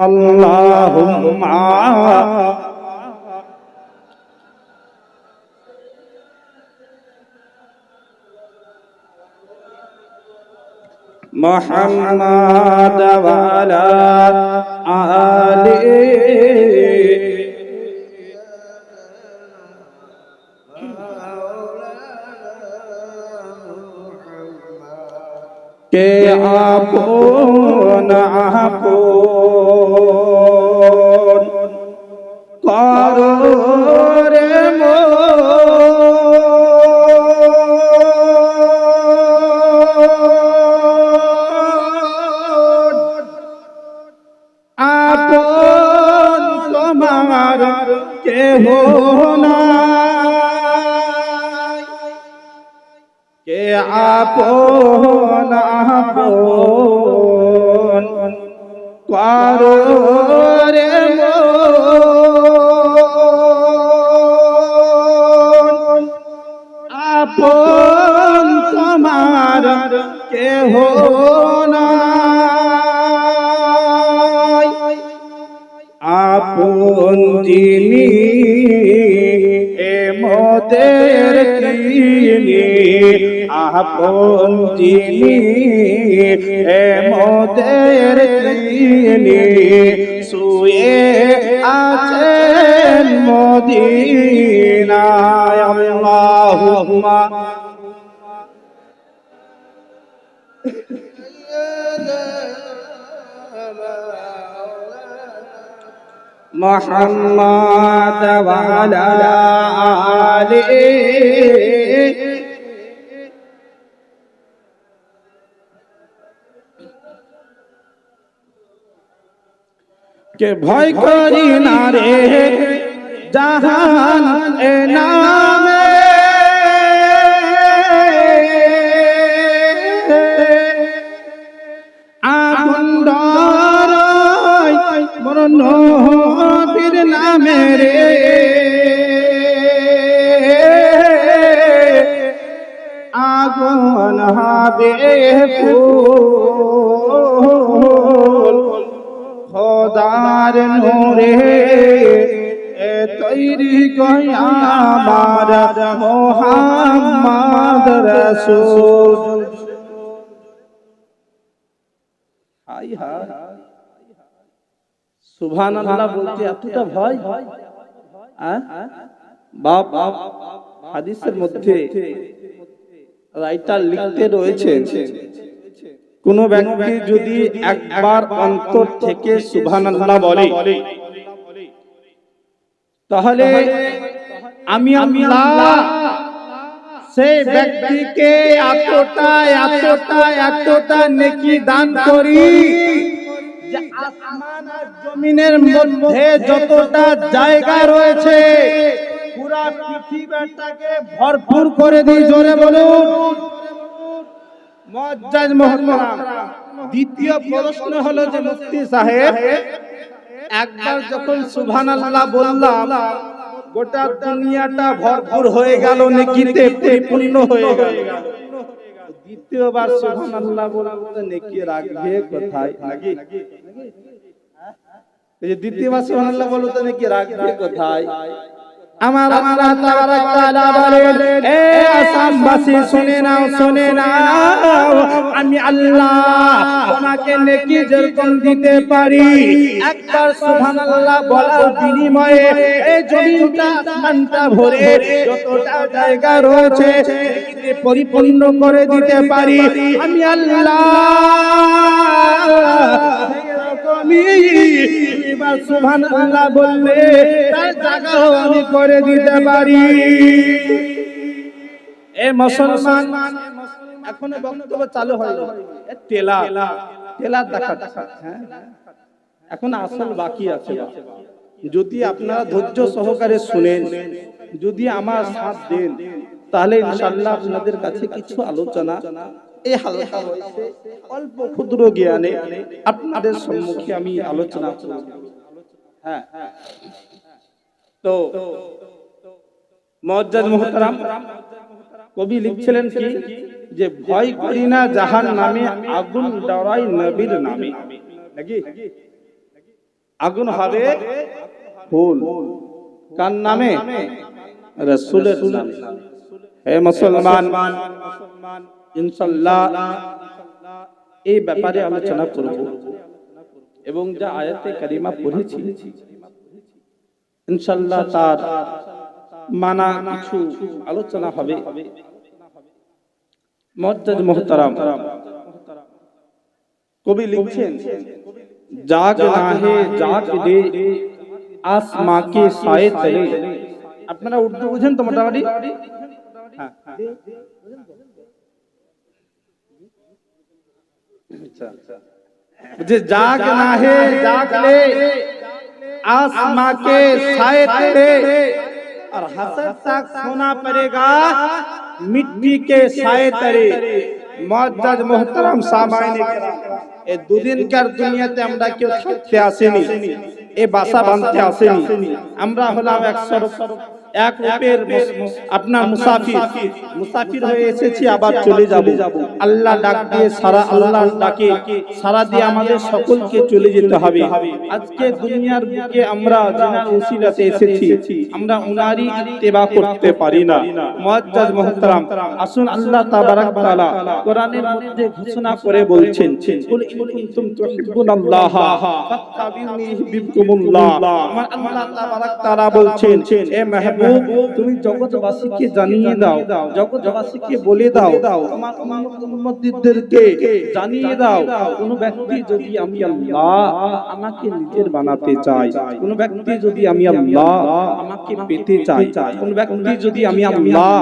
اللهم محمد وعلى آله কে আপন আপন? করো আপন আপন করো। আপন তোমার কেহ আপন তিনি মোদের তিনি আপন তিনি এ মোদের তিনি শুয়ে আছেন মদিনায়। আল্লাহুম্মা। محمد وعلى آله কে ভয় করি না রে জাহান এ খোদার নূরে এ তৈরি গয়াবার মোহাম্মদ রসুল। হাই হাই। সুবহান আল্লাহ বলতে এতটা ভয়? হ্যাঁ? বাপ হাদিসের মধ্যে রাইটার লিখতে রয়েছে কোন ব্যক্তি যদি একবার অন্তর থেকে সুবহানাল্লাহ বলে, তাহলে আমি আল্লাহ সেই ব্যক্তিকে এতটা এতটা এতটা নেকি দান করি জমিনের মধ্যে যতটা জায়গা রয়েছে, পুরা পৃথিবীটাকে ভরপুর করে দিই, জোরে বলুন। দ্বিতীয় প্রশ্ন হলো যে মুফতি সাহেব, একবার যখন সুবহানাল্লাহ বললাম, গোটা দুনিয়াটা ভরপুর হয়ে গেল, নেকিতে পরিপূর্ণ হয়ে গেল। দ্বিতীয়বার সুবহানাল্লাহ বলতে নেকি রাখবে কোথায়? নাকি? এই বলতে নেকি রাখবে কোথায়? আমার আল্লাহ তাবারাক তাআলা বলেন এ আসামবাসী শুনে নাও শুনে নাও। আমি আল্লাহ তোমাকে নেকি যেরকম দিতে পারি। একবার সুবহানাল্লাহ বলার বিনিময়ে এই জমিনটা আসমানটা ভরে যতটা জায়গা রয়েছে নেকিতে পরিপূর্ণ করে দিতে পারি। আমি আল্লাহ এবার সুবহান আল্লাহ বললে তার জায়গাও আমি করে দিতে পারি। এ মুসলমান এখনও বক্তব্য চালু হয় তেলা তেলা দেখা হ্যাঁ এখন আসল বাকি আছে। যদি আপনারা ধৈর্য সহকারে শুনেন যদি আমার সাথ দেন তাহলে ইনশাআল্লাহ আপনাদের কাছে কিছু আলোচনা এই হালকা হয়েছে। অল্প ক্ষুদ্র জ্ঞানে আপনাদের সম্মুখে আমি আলোচনা হ্যাঁ। তো মুআজ্জাজ মুহতারাম, কবি লিখছিলেন কি? যে ভয় করি না জাহান নামে, আগুন ডরাই নবীর নামে। নাকি? আগুন হবে ফুল। কার নামে? রসুলের নামে। হে মুসলমান ইনশাল্লাহ এই ব্যাপারে আলোচনা করব এবং যা আয়াতে কারিমা পড়েছি ইনশাল্লাহ তার মানা কিছু আলোচনা হবে। মজ্জাজ মোহতারাম কবি লিখছেন, জাগ না হে, জাগ দে আসমা কে সায়ে তলে আপনারা উর্দু বুঝেন তো মোটামুটি? হ্যাঁ।, হ্যাঁ। যে जाग नाहे जाग ले आसमां के साए तले और हसर तक सोना पड़ेगा मिट्टी के साए तले মুআজ্জাজ মুহতারাম সামাইনে এই দুদিনকার দুনিয়াতে আমরা কেউ থাকতে আসেনি এ বাসা বাঁধতে আসেনি আমরা হলাম একশো এক রূপের আপনার মুসাফির। মুসাফির। হয়ে এসেছি আবার চলে যাব। আল্লাহ ডাক দিয়ে সারা আল্লাহ ডাকে সারা দিয়ে আমাদের সকলকে চলে যেতে হবে। আজকে দুনিয়ার বুকে আমরা উসিলাতে এসেছি। আমরা উনারই ইত্তেবা করতে পারি না। মুআজ্জাজ মুহতারাম। আসুন আল্লাহ তাবারাক তাআলা কোরআনের মধ্যে ঘোষণা করে বলছেন কুল ইন কুনতুম তুহিব্বুনাল্লাহ। ফাত্তাবিউনি ইউহিব্বুকুমুল্লাহ আমার আল্লাহ তাবারাক তাআলা বলছেন হে মাহবুব তুমি জগৎবাসীকে জানিয়ে দাও, জগৎবাসীকে বলে দাও আমার উম্মতদেরকে জানিয়ে দাও। কোন ব্যক্তি যদি আমি আল্লাহ আমাকে নিজের বানাতে চাই কোন ব্যক্তি যদি আমি আল্লাহ আমাকে পেতে চাই কোন ব্যক্তি যদি আমি আল্লাহ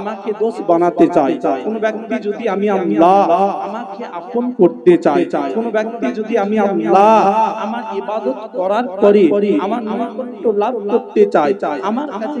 আমাকে দোষ বানাতে চাই কোন ব্যক্তি যদি আমি আল্লাহ আমাকে আপন করতে চাই কোন ব্যক্তি যদি আমি আল্লাহ আমার ইবাদত করার পরে আমার নৈকট্য লাভ করতে চাই আমার কাছে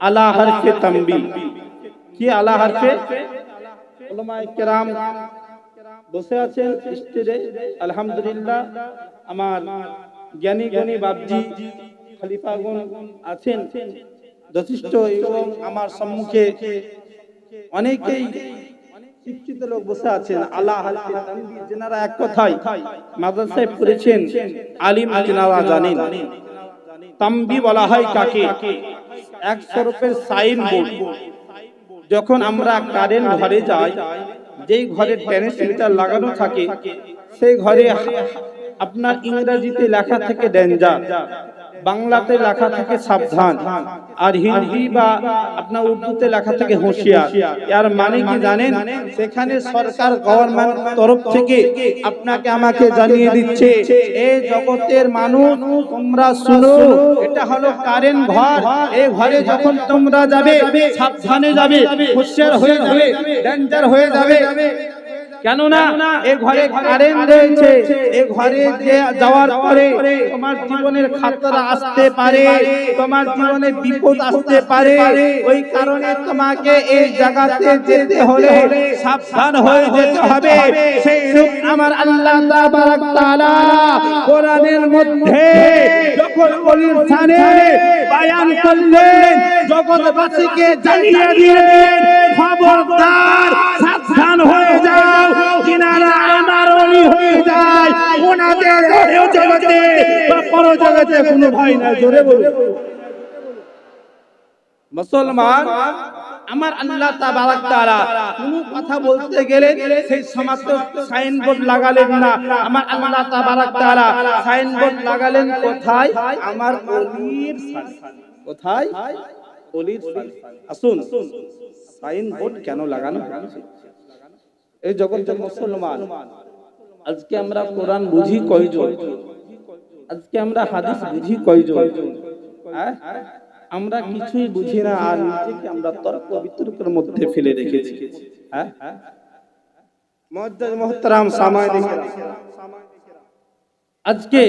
আলা হরফে তানবি। কি আলা হরফে? কেরাম বসে আছেন স্টেজে। আলহামদুলিল্লাহ আমার জ্ঞানী জ্ঞানী বাবজি খলিফাগণ আছেন যথেষ্ট এবং আমার সম্মুখে অনেকেই শিক্ষিত লোক বসে আছেন। আল্লাহ যেনারা এক কথায় মাদ্রাসায় পড়েছেন আলিম যেনারা জানেন। তাম্বি বলা হয় কাকে? একশো রূপের সাইন বোর্ড। যখন আমরা কারেন্ট ঘরে যাই, যেই ঘরে ট্রান্সমিটার লাগানো থাকে, সেই ঘরে আপনার ইংরেজিতে লেখা থেকে ডেঞ্জার। বাংলাতে লেখা থেকে সাবধান। আর হিন্দি বা আপনার উর্দুতে লেখা থেকে হুঁশিয়ার। এর মানে কি জানেন? সেখানে সরকার গভর্নমেন্ট তরফ থেকে আপনাকে আমাকে জানিয়ে দিচ্ছে এই জগতের মানুষ, তোমরা শুনো, এটা হলো কারেন্ট ঘর। এই ঘরে যখন তোমরা যাবে, সাবধানে যাবে, হুঁশিয়ার হয়ে যাবে ডেঞ্জার হয়ে যাবে। কেননা এ ঘরে কারেন্ট রয়েছে। এ ঘরে যে যাওয়ার পরে তোমার জীবনের খাতরা আসতে পারে তোমার জীবনে বিপদ আসতে পারে। ওই কারণে তোমাকে এই জায়গাতে যেতে হলে সাবধান হয়ে যেতে হবে। সেই রূপ আমার আল্লাহ তাবারাক তাআলা কোরআনের মধ্যে যখন ওলির শানে বায়ান করলেন জগৎবাসীকে জানিয়ে দিলেন খবরদার সাবধান হয়ে যাও মুসলমান, আমার আল্লাহ তাবারাক কোন কথা বলতে গেলে সেই সমস্ত সাইনবোর্ড লাগালেন না। আমার আল্লাহ তাবারাক তাআলা সাইনবোর্ড লাগালেন কোথায়? আমার অলির। কোথায়? অলির সানে। আসুন। সাইনবোর্ড কেন লাগানো হয়েছে? এই জগতের মুসলমান। আজকে আমরা কোরআন বুঝি কয়জন? আজকে আমরা হাদিস বুঝি কয়জন? হ্যাঁ? আমরা কিছুই বুঝি না, আর নিজেকে আমরা তর্ক বিতর্কের মধ্যে ফেলে রেখেছি। হ্যাঁ? মুহতারাম সামাইন আজকে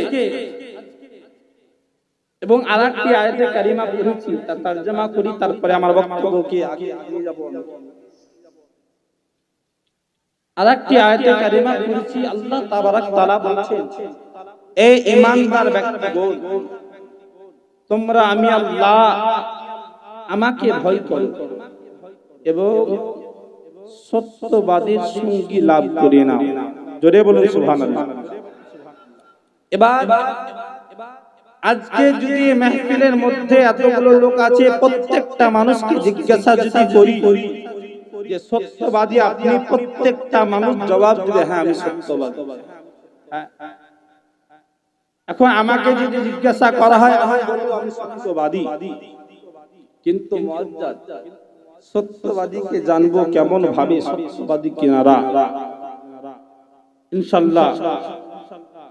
এবং আর একটি আয়াতে কারিমা পড়েছি তার তর্জমা করি, তারপরে আমার বক্তব্যকে আগে নিয়ে যাব। আর একটি আয়াতে কারিমা পড়েছি, আল্লাহ তাবারাক তাআলা বলছেন এই ঈমানদার ব্যক্তিগণ, তোমরা আমি আল্লাহ আমাকে ভয় করো এবং সত্যবাদীর সঙ্গী লাভ করে নাও জোরে বলুন, সুবহানাল্লাহ। এবার আজকে যদি মেহফিলের মধ্যে এতগুলো লোক আছে, প্রত্যেকটা মানুষকে জিজ্ঞাসা যদি করি যে সত্যবাদী আপনি প্রত্যেকটা মানুষ জবাব দিবে হ্যাঁ আমি সত্যবাদী হ্যাঁ। এখন আমাকে যদি জিজ্ঞাসা করা হয় আমি সত্যবাদী। কিন্তু সত্যবাদীকে জানব কেমন ভাবে সত্যবাদী কিনারা। ইনশাল্লাহ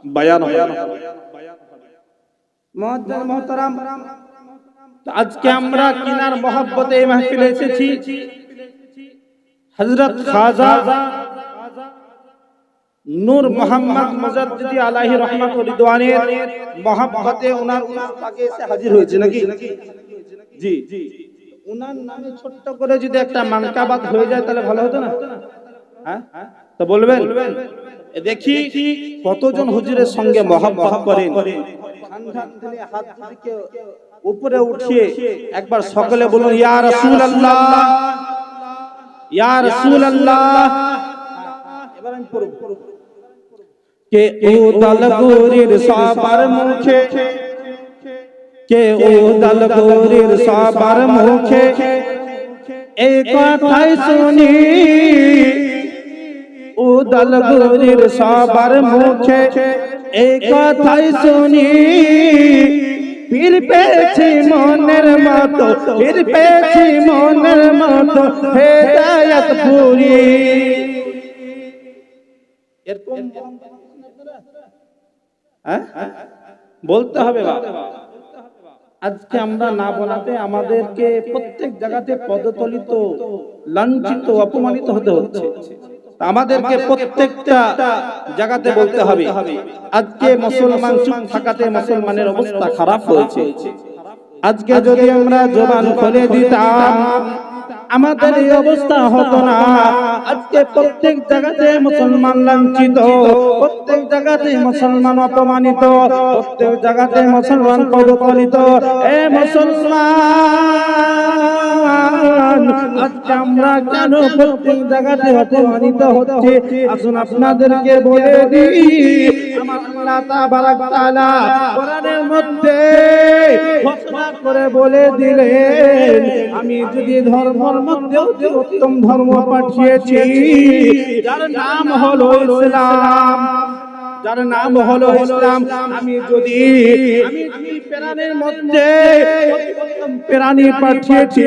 বায়ান আজকে আমরা কিনার মহব্বতে এই মাহফিলে এসেছি। হযরত খাজা নূর মোহাম্মদ মুজাদ্দিদি আলাইহি রহমাত রিদওয়ানের মহব্বতে ওনার এসে হাজির হয়েছে নাকি? জি জি। ওনার নামে ছোট্ট করে যদি একটা মানকাবাত হয়ে যায় তাহলে ভালো হতো না? হ্যাঁ? তো বলবেন দেখি কতজন হুজুরের সঙ্গে মহব্বত করেন। উপরে উঠিয়ে একবার সকলে বলুন, ইয়া রাসূলুল্লাহ। ইয়া রাসূলুল্লাহ। এবার আমি পড়ব। কে ও দলগুরির সবার মুখে কে ও দলগুরির সবার মুখে এই কথাই শুনি। ও দলগুরির সবার মুখে এই কথাই শুনি। পীর পেয়েছি মনের মতো পীর পেয়েছি মনের মতো হেদায়ত পুরি এরকম? বলতে হবে আজকে আমরা না বলাতে আমাদেরকে প্রত্যেক জায়গাতে পদতলিত, লাঞ্ছিত, অপমানিত হতে হচ্ছে। আমাদেরকে প্রত্যেকটা জায়গাতে বলতে হবে। আজকে মুসলমান চুপ থাকাতে মুসলমানের অবস্থা খারাপ হয়েছে। আজকে যদি আমরা জবান খুলে দিতাম আমাদের এই অবস্থা হতো না। আজকে প্রত্যেক জায়গাতে মুসলমান লাঞ্ছিত, প্রত্যেক জায়গাতে মুসলমান অপমানিত, প্রত্যেক জায়গাতে মুসলমান পদতলিত এ মুসলমান, আজকে আমরা কেন প্রত্যেক জায়গাতে অপমানিত হচ্ছে? আসুন আপনাদেরকে বলে দিই মধ্যে করে বলে আমি যদি ধর্মের মধ্যে উত্তম ধর্ম পাঠিয়েছি যার নাম হলো ইসলাম। যার নাম হলো ইসলাম। আমি যদি আমি প্রাণের মধ্যে প্রাণী পাঠিয়েছি।